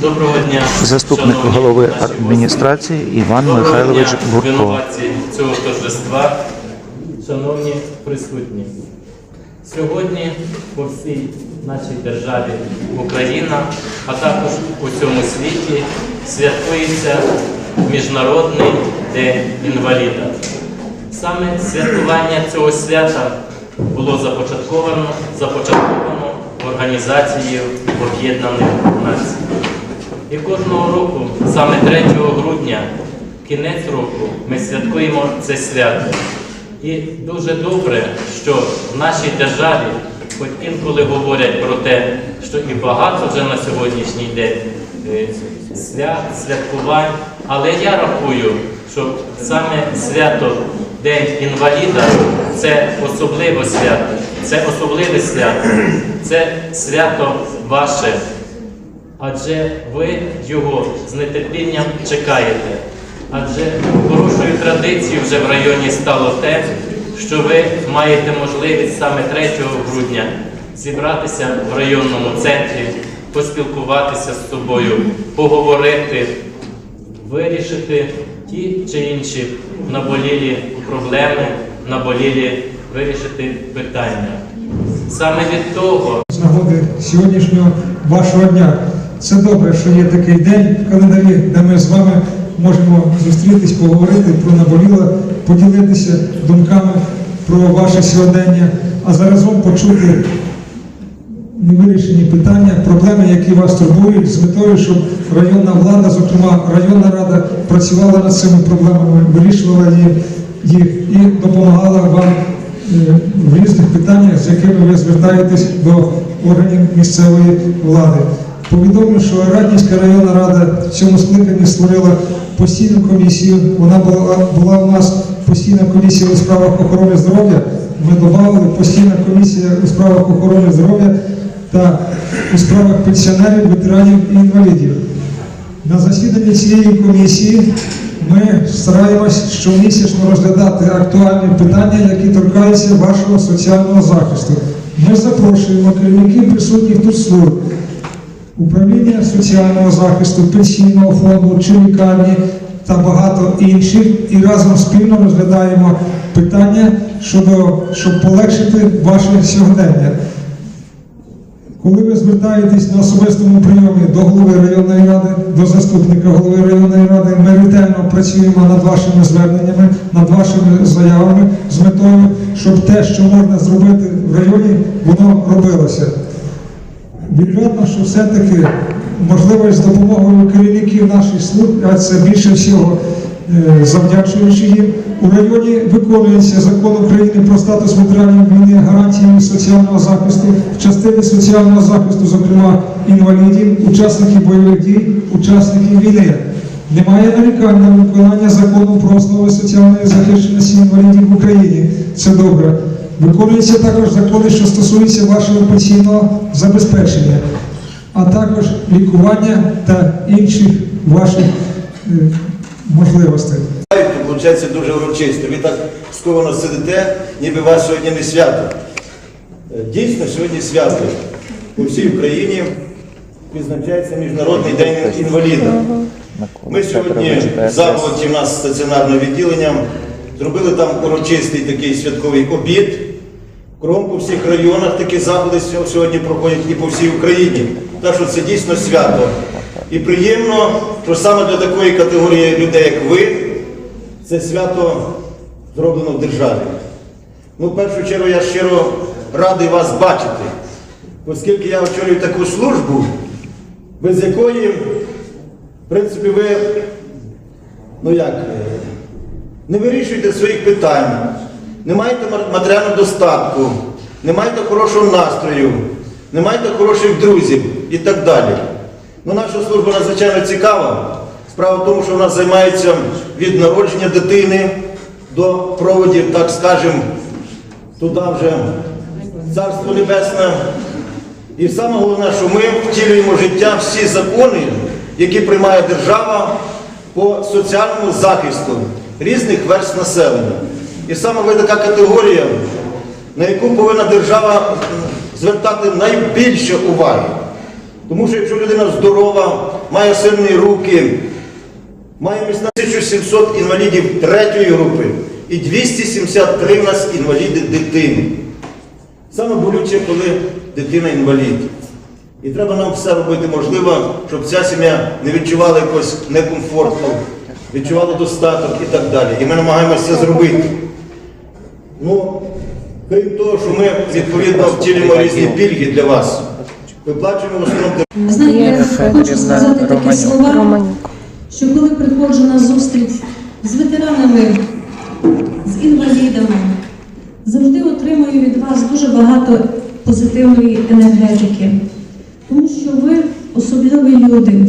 Доброго дня, Заступник голови адміністрації Іван Доброго Михайлович дня, Бурко. цього торжества, шановні присутні. Сьогодні по всій нашій державі Україна, а також у цьому світі святкується Міжнародний день інваліда. Саме святкування цього свята було започатковано, започатковано Організацією Об'єднаних Націй. І кожного року, саме 3 грудня, кінець року, ми святкуємо це свято. І дуже добре, що в нашій державі, хоч інколи говорять про те, що і багато вже на сьогоднішній день е, свят, святкувань, але я рахую, що саме свято День інваліда це особливе свято, це особливе свято, це свято ваше адже ви його з нетерпінням чекаєте. Адже хорошою традицією вже в районі стало те, що ви маєте можливість саме 3 грудня зібратися в районному центрі, поспілкуватися з собою, поговорити, вирішити ті чи інші наболілі проблеми, наболілі вирішити питання. Саме від того з нагоди сьогоднішнього вашого дня. Це добре, що є такий день в календарі, де ми з вами можемо зустрітись, поговорити про наболіле, поділитися думками про ваше сьогодення, а заразом почути невирішені питання, проблеми, які вас турбують, з метою, щоб районна влада, зокрема районна рада, працювала над цими проблемами, вирішувала їх, і допомагала вам в різних питаннях, з якими ви звертаєтесь до органів місцевої влади. Повідомлю, що Раднівська районна рада в цьому скликанні створила постійну комісію. Вона була, була у нас постійна комісія у справах охорони здоров'я. Ми додали постійна комісія у справах охорони здоров'я та у справах пенсіонерів, ветеранів і інвалідів. На засіданні цієї комісії ми стараємось щомісячно розглядати актуальні питання, які торкаються вашого соціального захисту. Ми запрошуємо керівників присутніх тут служб, управління соціального захисту, пенсійного фонду чи лікарні та багато інших, і разом спільно розглядаємо питання щодо щоб полегшити ваше сьогодення. Коли ви звертаєтесь на особистому прийомі до голови районної ради, до заступника голови районної ради, працюємо над вашими зверненнями, над вашими заявами з метою, щоб те, що можна зробити в районі, воно робилося. Вірно, що все-таки можливо з допомогою керівників наших служб, а це більше всього е, завдячуючи їм, у районі виконується закон України про статус ветеранів війни, гарантії соціального захисту, в частині соціального захисту, зокрема інвалідів, учасників бойових дій, учасників війни. Немає нарікань на виконання закону про основи соціальної захищеності інвалідів в Україні. Це добре. Виконуються також закони, що стосуються вашого пенсійного забезпечення, а також лікування та інших ваших е, можливостей. Виходить дуже урочисто. Ви так сковано сидите, ніби у вас сьогодні не свято. Е, Дійсно, сьогодні свято. У всій Україні відзначається Міжнародний день інваліда. Ми сьогодні в закладі у нас стаціонарне відділення зробили там урочистий такий святковий обід. Кругом по всіх районах такі заходи сьогодні проходять і по всій Україні. Так що це дійсно свято. І приємно, що саме для такої категорії людей, як ви, це свято зроблено в державі. Ну, в першу чергу я щиро радий вас бачити, оскільки я очолюю таку службу, без якої, в принципі, ви, ну як, е, не вирішуєте своїх питань, не маєте матеріального достатку, не маєте хорошого настрою, не маєте хороших друзів і так далі. Ну, наша служба надзвичайно цікава. Справа в тому, що вона займається від народження дитини до проводів, так скажемо, туди вже Царство Небесне. І саме головне, що ми втілюємо життя всі закони, які приймає держава по соціальному захисту різних верств населення. І саме ви така категорія, на яку повинна держава звертати найбільше уваги. Тому що якщо людина здорова, має сильні руки, має міцна 1700 інвалідів третьої групи і 273 в нас інваліди дитини. Саме болюче, коли дитина інвалід. І треба нам все робити можливе, щоб ця сім'я не відчувала якогось некомфорту, відчувала достаток і так далі. І ми намагаємося це зробити. Ну, крім того, що ми відповідно втілюємо різні пільги для вас. Виплачуємо в основному Знаєте, я хочу сказати такі слова, що коли приходжу на зустріч з ветеранами, з інвалідами, завжди отримую від вас дуже багато позитивної енергетики, особливі люди.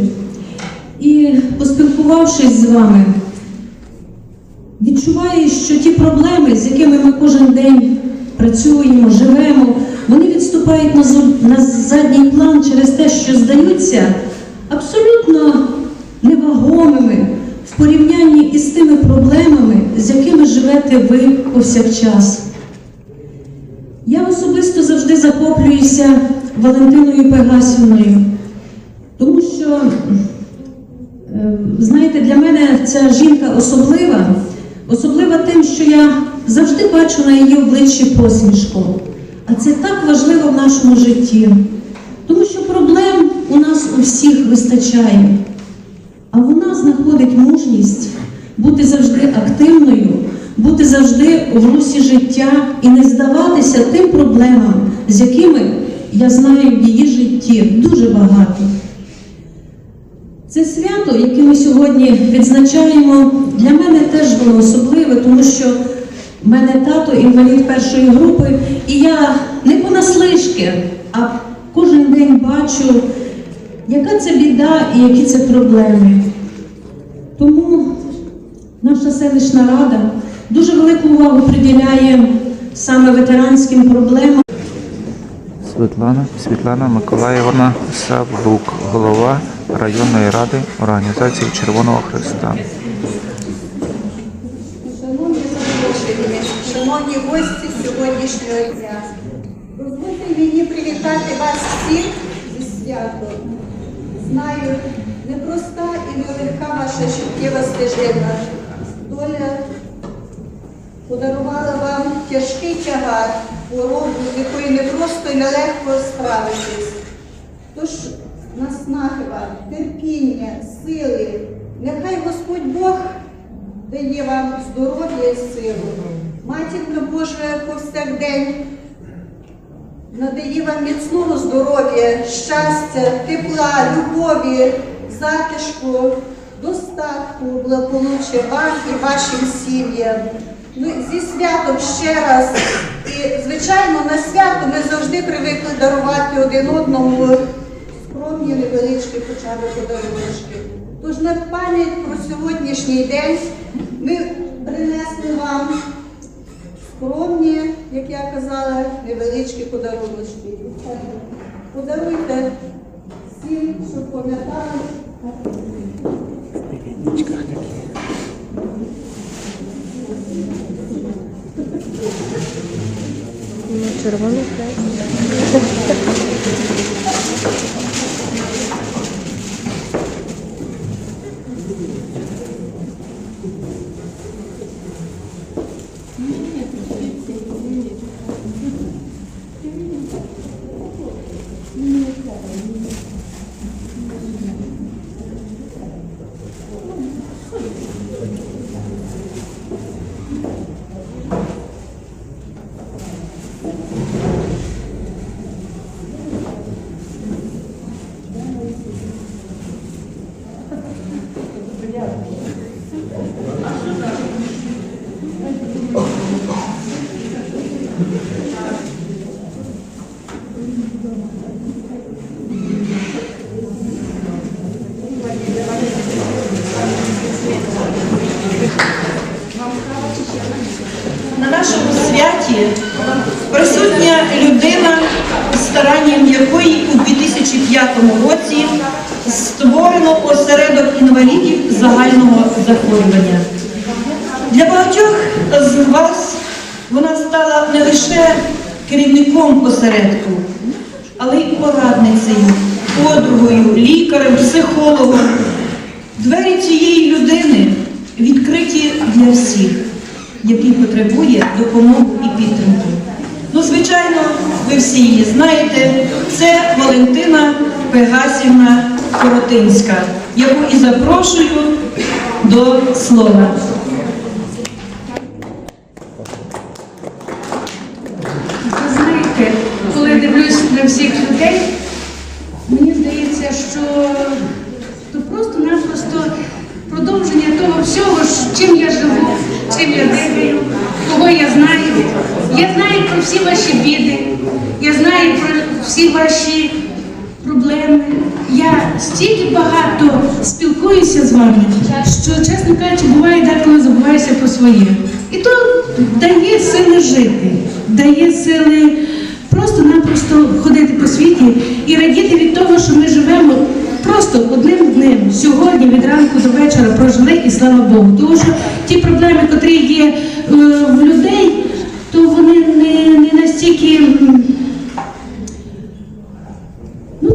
І поспілкувавшись з вами, відчуваю, що ті проблеми, з якими ми кожен день працюємо, живемо, вони відступають на, задній план через те, що здаються абсолютно невагомими в порівнянні із тими проблемами, з якими живете ви повсякчас. Я особисто завжди захоплююся Валентиною Пегасівною, тому що Е, Знаєте, для мене ця жінка особлива, особлива тим, що я завжди бачу на її обличчі посмішку. А це так важливо в нашому житті, тому що проблем у нас у всіх вистачає. А вона знаходить мужність бути завжди активною, бути завжди в русі життя і не здаватися тим проблемам, з якими я знаю в її житті дуже багато. Це свято, яке ми сьогодні відзначаємо, для мене теж воно особливе, тому що в мене тато інвалід першої групи, і я не понаслишки, а кожен день бачу, яка це біда і які це проблеми. Тому наша селищна рада дуже велику увагу приділяє саме ветеранським проблемам. Світлана Світлана Миколаївна Савлук, голова районної ради організації Червоного Христа. Шановні гості сьогоднішнього дня, дозвольте мені привітати вас всіх зі святом. Знаю, непроста і нелегка ваша життєва стежина. Доля подарувала вам тяжкий тягар, хворобу, з якою не просто і нелегко справитись. Тож наснаги вам, терпіння, сили, нехай Господь Бог дає вам здоров'я і силу. Матінка Божа повсякдень надає вам міцного здоров'я, щастя, тепла, любові, затишку, достатку, благополуччя вам і вашим сім'ям. Ну, зі святом ще раз. І, звичайно, на свято ми завжди привикли дарувати один одному скромні, невеличкі хоча б подарунки. Тож на пам'ять про сьогоднішній день ми принесли вам скромні, як я казала, невеличкі подарунки. Подаруйте всім, щоб пам'ятали. Червоний На загального захворювання. Для багатьох з вас вона стала не лише керівником осередку, але й порадницею, подругою, лікарем, психологом. Двері цієї людини відкриті для всіх, який потребує допомоги і підтримки. Ну, звичайно, ви всі її знаєте. Це Валентина Пегасівна Коротинська, яку і запрошую до слова. Ви знаєте, коли дивлюсь на всіх людей, мені здається, що то просто-напросто продовження того всього, чим я живу, чим я дихаю, кого я знаю. Я знаю про всі ваші біди, я знаю про всі ваші проблеми. Я стільки багато спілкуюся з вами, що, чесно кажучи, буває деколи забуваюся про своє. І то дає сили жити, дає сили просто-напросто ходити по світі і радіти від того, що ми живемо просто одним днем. Сьогодні від ранку до вечора прожили і слава Богу. Тому що ті проблеми, котрі є е, в людей, то вони не, не настільки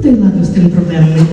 та й ладно з.